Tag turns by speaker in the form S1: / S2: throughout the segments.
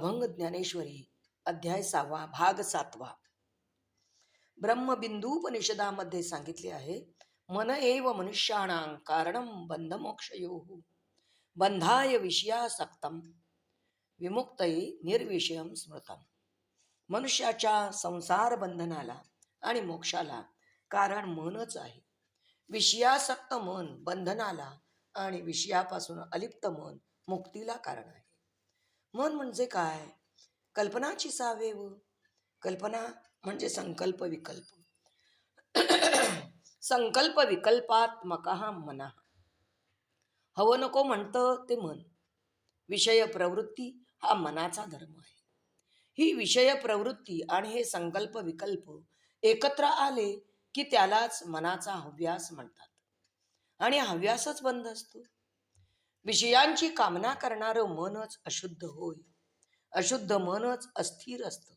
S1: अभंग ज्ञानेश्वरी अध्याय सहावा भाग सातवा. ब्रह्मबिंदूपनिषदामध्ये सांगितले आहे मन एव मनुष्याणां कारणं बंधमोक्षयो बंधाय विषयासक्तम विमुक्तई निर्विषयम स्मृतम. मनुष्याच्या संसार बंधनाला आणि मोक्षाला कारण मनच आहे. विषयासक्त मन बंधनाला आणि विषयापासून अलिप्त मन मुक्तीला कारण आहे. मन म्हणजे काय? कल्पनाची सावेव कल्पना म्हणजे संकल्प विकल्प. संकल्प विकल्पात्मक मना. हवं नको म्हणतं ते मन. विषय प्रवृत्ती हा मनाचा धर्म आहे. ही विषय प्रवृत्ती आणि हे संकल्प विकल्प एकत्र आले की त्यालाच मनाचा हव्यास म्हणतात. आणि हव्यासच बंद असतो. विषयांची कामना करणारं मनच अशुद्ध होय. अशुद्ध मनच अस्थिर असतं.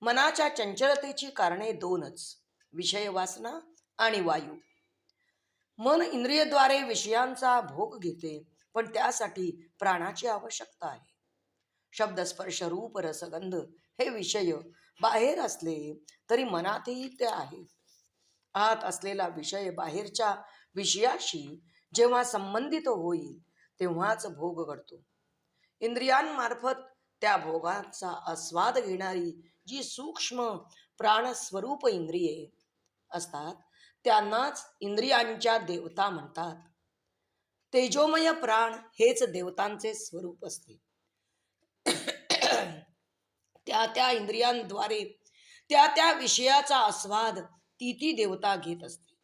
S1: मनाच्या चंचलतेची कारणे दोनच विषय वासना आणि वायू. मन इंद्रियद्वारे विषयांचा भोग घेते पण त्यासाठी प्राणाची आवश्यकता आहे. शब्दस्पर्श रूप रसगंध हे विषय बाहेर असले तरी मनातही ते आहेत आत असलेला विषय बाहेरच्या विषयाशी जेव्हा संबंधित होईल तेव्हाच भोग घडतो. इंद्रियांमार्फत त्या भोगाचा आस्वाद घेणारी जी सूक्ष्म प्राणस्वरूप इंद्रिये असतात त्यांनाच इंद्रियांच्या देवता म्हणतात. तेजोमय प्राण हेच देवतांचे स्वरूप असते. त्या त्या इंद्रियांद्वारे त्या त्या विषयाचा आस्वाद ती ती देवता घेत असते.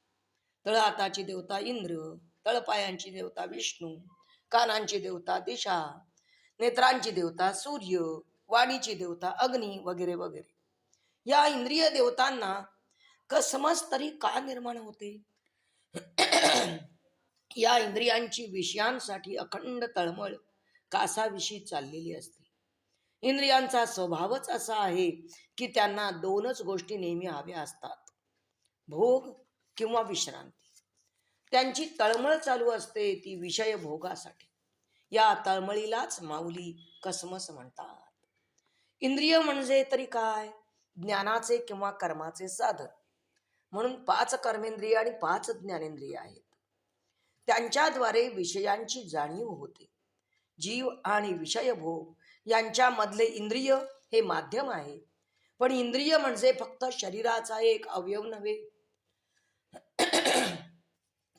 S1: तळहाताची देवता इंद्र तळपायांची देवता विष्णू कानांची देवता दिशा नेत्रांची देवता सूर्य वाणीची देवता अग्नी वगैरे वगैरे. या इंद्रिय देवतांना कसमस तरी का निर्माण होते? या इंद्रियांची विषयांसाठी अखंड तळमळ कासाविषयी चाललेली असते. इंद्रियांचा स्वभावच असा आहे की त्यांना दोनच गोष्टी नेहमी हव्या असतात. भोग किंवा विश्रांती. त्यांची तळमळ चालू असते ती विषय भोगासाठी. या तळमळीलाच माऊली कसमस म्हणतात. इंद्रिय म्हणजे तरी काय? ज्ञानाचे किंवा कर्माचे साधन. म्हणून पाच कर्मेंद्रिय आणि पाच ज्ञानेंद्रिय आहेत. त्यांच्याद्वारे विषयांची जाणीव होते. जीव आणि विषय भोग यांच्यामधले इंद्रिय हे माध्यम आहे. पण इंद्रिय म्हणजे फक्त शरीराचा एक अवयव नव्हे.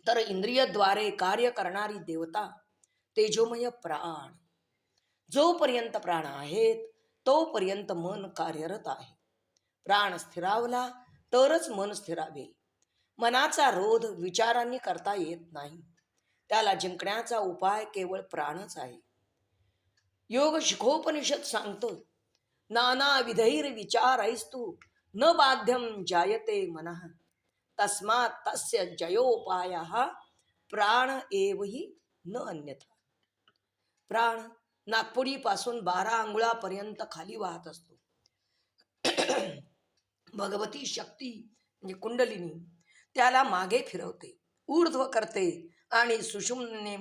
S1: तर इंद्रियद्वारे कार्य करणारी देवता तेजोमय प्राण. जोपर्यंत प्राण आहेत तोपर्यंत मन कार्यरत आहे. प्राण स्थिरावला तरच मन स्थिरावेल. मनाचा रोध विचारांनी करता येत नाही. त्याला जिंकण्याचा उपाय केवळ प्राणच आहे. योग शिखोपनिषद सांगतो नाना विधैर विचारैस्तु न बाध्यम जायते मनः. तस्मात् तस्य जयोपाय प्राण एवही न अन्यथा। प्राण नागपुडीपासून बारा अंगुळापर्यंत खाली वाहत असतो. भगवती शक्ती म्हणजे कुंडलिनी त्याला मागे फिरवते ऊर्ध्व करते आणि सुषुम्ने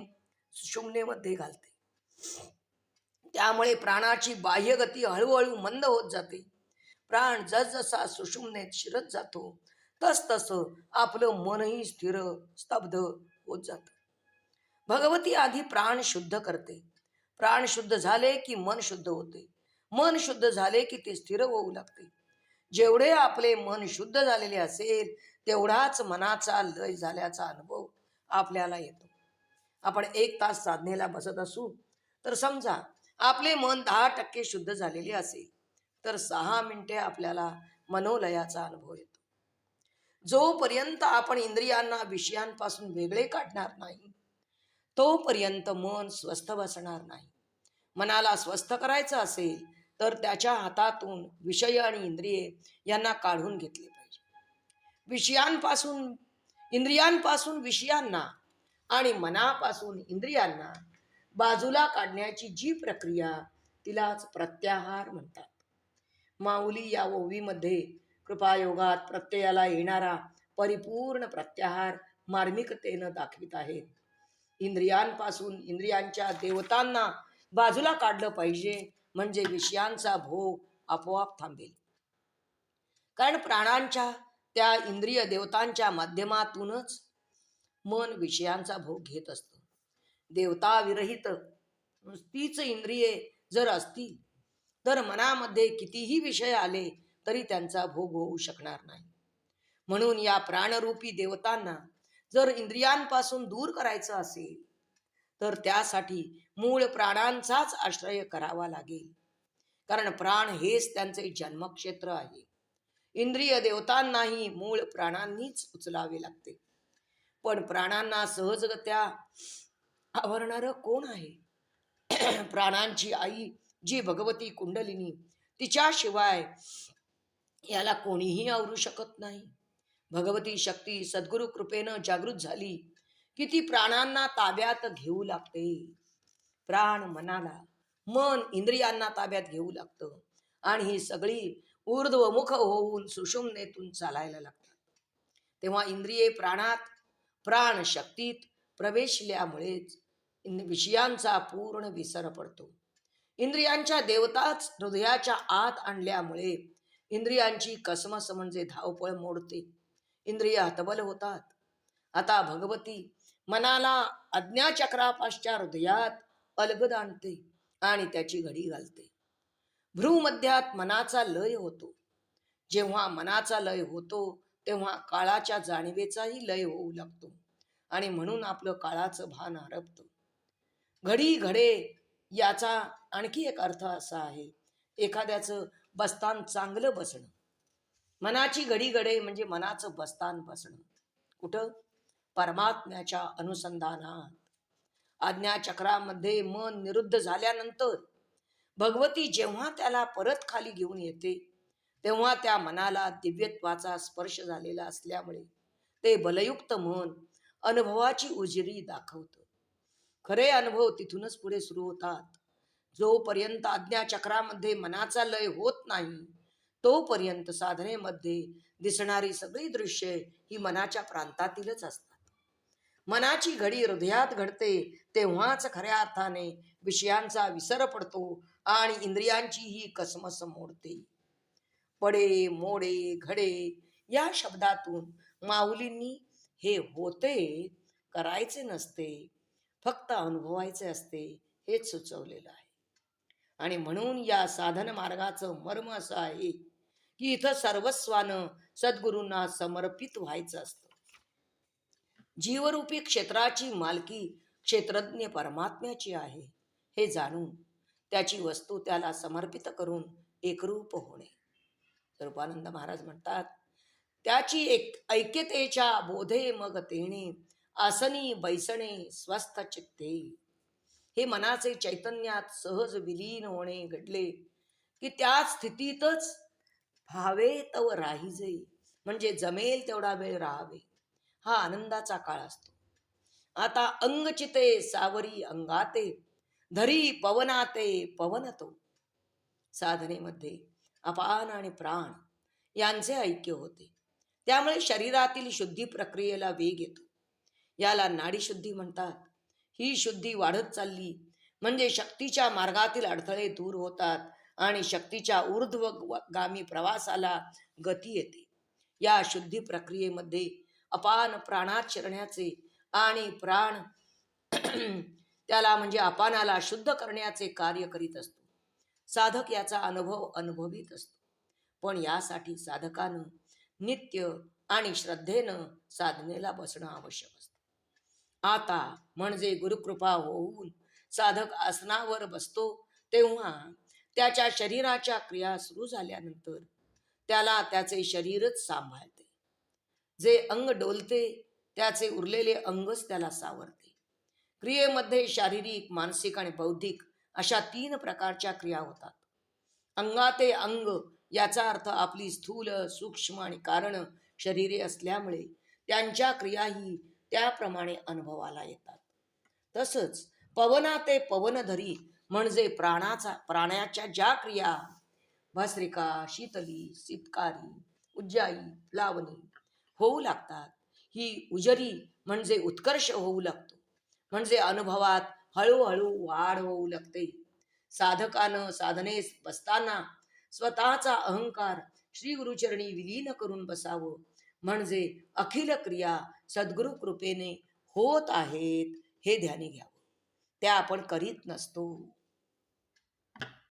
S1: सुषुम्नेमध्ये घालते. त्यामुळे प्राणाची बाह्यगती हळूहळू मंद होत जाते. प्राण जसजसा सुषुम्नेत शिरत जातो तस तसं आपलं मनही स्थिर स्तब्ध होत जात. भगवती आधी प्राण शुद्ध करते. प्राण शुद्ध झाले की मन शुद्ध होते. मन शुद्ध झाले की ते स्थिर होऊ लागते. जेवढे आपले मन शुद्ध झालेले असेल तेवढाच मनाचा लय झाल्याचा अनुभव आपल्याला येतो. आपण एक तास साधनेला बसत असू तर समजा आपले मन दहा टक्के शुद्ध झालेले असेल तर सहा मिनिटे आपल्याला मनोलयाचा अनुभव येतो. जोपर्यंत आपण इंद्रियांना विषयांपासून वेगळे काढणार नाही तोपर्यंत मन स्वस्थ बसणार नाही. मनाला स्वस्थ करायचं असेल तर त्याच्या हातातून विषय आणि इंद्रिये यांना काढून घेतले पाहिजे. विषयांपासून इंद्रियांपासून विषयांना आणि मनापासून इंद्रियांना बाजूला काढण्याची जी प्रक्रिया तिलाच प्रत्याहार म्हणतात. माऊली या ओवीमध्ये कृपायोगात प्रत्ययाला येणारा परिपूर्ण प्रत्याहार मार्मिकतेनं दाखवित आहेत. इंद्रियांपासून इंद्रियांच्या देवतांना बाजूला काढलं पाहिजे म्हणजे विषयांचा भोग आपोआप थांबेल. कारण प्राणांच्या त्या इंद्रिय देवतांच्या माध्यमातूनच मन विषयांचा भोग घेत असतं. देवता विरहित नुसतीच इंद्रिये जर असतील तर मनामध्ये कितीही विषय आले तरी त्यांचा भोग होऊ शकणार नाही. म्हणून या प्राणरूपी देवतांना जर इंद्रियांपासून दूर करायचं असेल तर त्यासाठी मूळ प्राणांचाच आश्रय करावा लागेल. कारण प्राण हेच त्यांचे जन्मक्षेत्र आहे. इंद्रिय देवतांनाही मूळ प्राणांनीच उचलावे लागते. पण प्राणांना सहजगत्या आवरणार कोण आहे? प्राणांची आई जी भगवती कुंडलिनी तिच्याशिवाय याला कोणीही आवरू शकत नाही. भगवती शक्ती सद्गुरु कृपेनं जागृत झाली की ती प्राणांना ताब्यात घेऊ लागते. प्राण मनाला मन इंद्रियांना ताब्यात घेऊ लागतं आणि ही सगळी ऊर्ध्वमुख होऊन सुषुम्नेतून चालायला लागतात. तेव्हा इंद्रिये प्राणात प्राण शक्तीत प्रवेशल्यामुळेच विषयांचा पूर्ण विसर पडतो. इंद्रियांच्या देवताच हृदयाच्या आत आणल्यामुळे इंद्रियांची कसमस म्हणजे धावपळ मोडते. इंद्रिय हतबल होतात. आता भगवती मनाला अज्ञाचक्रापासच्या हृदयात अलगद आणते आणि त्याची घडी घालते. भ्रूमध्यात मनाचा लय होतो. जेव्हा मनाचा लय होतो तेव्हा काळाच्या जाणीवेचाही लय होऊ लागतो आणि म्हणून आपलं काळाचं भान हरपतं. घडी घडे याचा आणखी एक अर्थ असा आहे. एखाद्याचं बस्तान चांगलं बसणं. मनाची घडी घडे म्हणजे मनाचं बस्तान बसणं. कुठं? परमात्म्याच्या अनुसंधानात. आज्ञाचक्रामध्ये मन निरुद्ध झाल्यानंतर भगवती जेव्हा त्याला परत खाली घेऊन येते तेव्हा त्या मनाला दिव्यत्वाचा स्पर्श झालेला असल्यामुळे ते बलयुक्त मन अनुभवाची उजिरी दाखवतं. खरे अनुभव तिथूनच पुढे सुरू होतात. जोपर्यंत आज्ञाचक्रामध्ये मनाचा लय होत नाही तोपर्यंत साधनेमध्ये दिसणारी सगळी दृश्ये ही मनाच्या प्रांतातीलच असतात. मनाची घडी हृदयात घडते तेव्हाच खऱ्या अर्थाने विषयांचा विसर पडतो आणि इंद्रियांची ही कसमस मोडते. पडे मोडे घडे या शब्दातून माऊलींनी हे होते करायचे नसते फक्त अनुभवायचे असते हेच सुचवलेलं आहे. आणि म्हणून या साधन मार्गाचं मर्म असं आहे की इथं सर्वस्वानं सद्गुरूंना समर्पित व्हायचं असतं. जीवरूपी क्षेत्राची मालकी क्षेत्रज्ञ परमात्म्याची आहे हे जाणून त्याची वस्तू त्याला समर्पित करून एकरूप होणे. रूपानंद महाराज म्हणतात त्याची एक ऐक्यतेच्या बोधे मग तेणे आसनी बैसणे स्वस्थ चित्ते. हे मनाचे चैतन्यात सहज विलीन होणे घडले की त्या स्थितीतच भावे तव राहिजे म्हणजे जमेल तेवढा वेळ राहावे. हा आनंदाचा काळ असतो. आता अंगचिते सावरी अंगाते धरी पवनाते पवनतो. साधनेमध्ये अपान आणि प्राण यांचे ऐक्य होते. त्यामुळे शरीरातील शुद्धी प्रक्रियेला वेग येतो. याला नाडीशुद्धी म्हणतात. ही शुद्धी वाढत चालली. म्हणजे शक्तीच्या मार्गातील अडथळे दूर होतात आणि शक्तीच्या ऊर्ध्व गामी प्रवासाला गती येते. या शुद्धी प्रक्रियेमध्ये अपान प्राणात शिरण्याचे आणि प्राण त्याला म्हणजे अपानाला शुद्ध करण्याचे कार्य करीत असतो. साधक याचा अनुभव अनुभवीत असतो. पण यासाठी साधकानं नित्य आणि श्रद्धेनं साधनेला बसणं आवश्यक असतं. आता म्हणजे गुरुकृपा होऊन साधक आसनावर बसतो तेव्हा त्याच्या शरीराच्या क्रिया सुरू झाल्यानंतर त्याला त्याचे शरीरच सांभाळते. जे अंग डोलते त्याचे उरलेले अंगच त्याला सावरते. क्रियेमध्ये शारीरिक मानसिक आणि बौद्धिक अशा तीन प्रकारच्या क्रिया होतात. अंगाते अंग याचा अर्थ आपली स्थूल सूक्ष्म आणि कारण शरीरे असल्यामुळे त्यांच्या क्रियाही त्याप्रमाणे अनुभवाला येतात. तसंच पवनाते पवनधरी म्हणजे प्राणाचा प्राण्याच्या ज्या क्रिया भस्रिका शीतली सितकारी उज्जाई लावणी होऊ लागतात. ही उजरी म्हणजे उत्कर्ष होऊ लागतो. म्हणजे अनुभवात हळूहळू वाढ होऊ लागते. साधकानं साधनेस बसताना स्वतःचा अहंकार श्री गुरुचरणी विलीन करून बसावं. म्हणजे अखिल क्रिया सद्गुरु कृपेने होत आहेत हे ध्यानी घ्यावं. त्या आपण करीत नसतो.